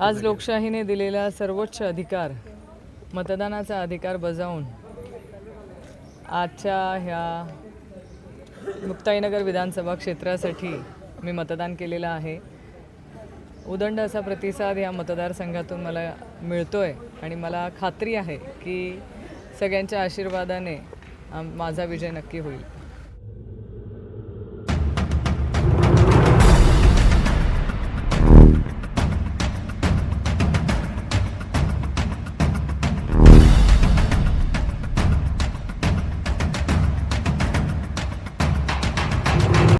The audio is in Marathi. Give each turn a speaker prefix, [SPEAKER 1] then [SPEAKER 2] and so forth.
[SPEAKER 1] आज लोकशाहीने दिलेला सर्वोच्च अधिकार मतदानाचा अधिकार बजावून आजच्या ह्या मुक्ताईनगर विधानसभा क्षेत्रासाठी मी मतदान केलेलं आहे. उदंड असा प्रतिसाद या मतदारसंघातून मला मिळतो आहे आणि मला खात्री आहे की सगळ्यांच्या आशीर्वादाने माझा विजय नक्की होईल.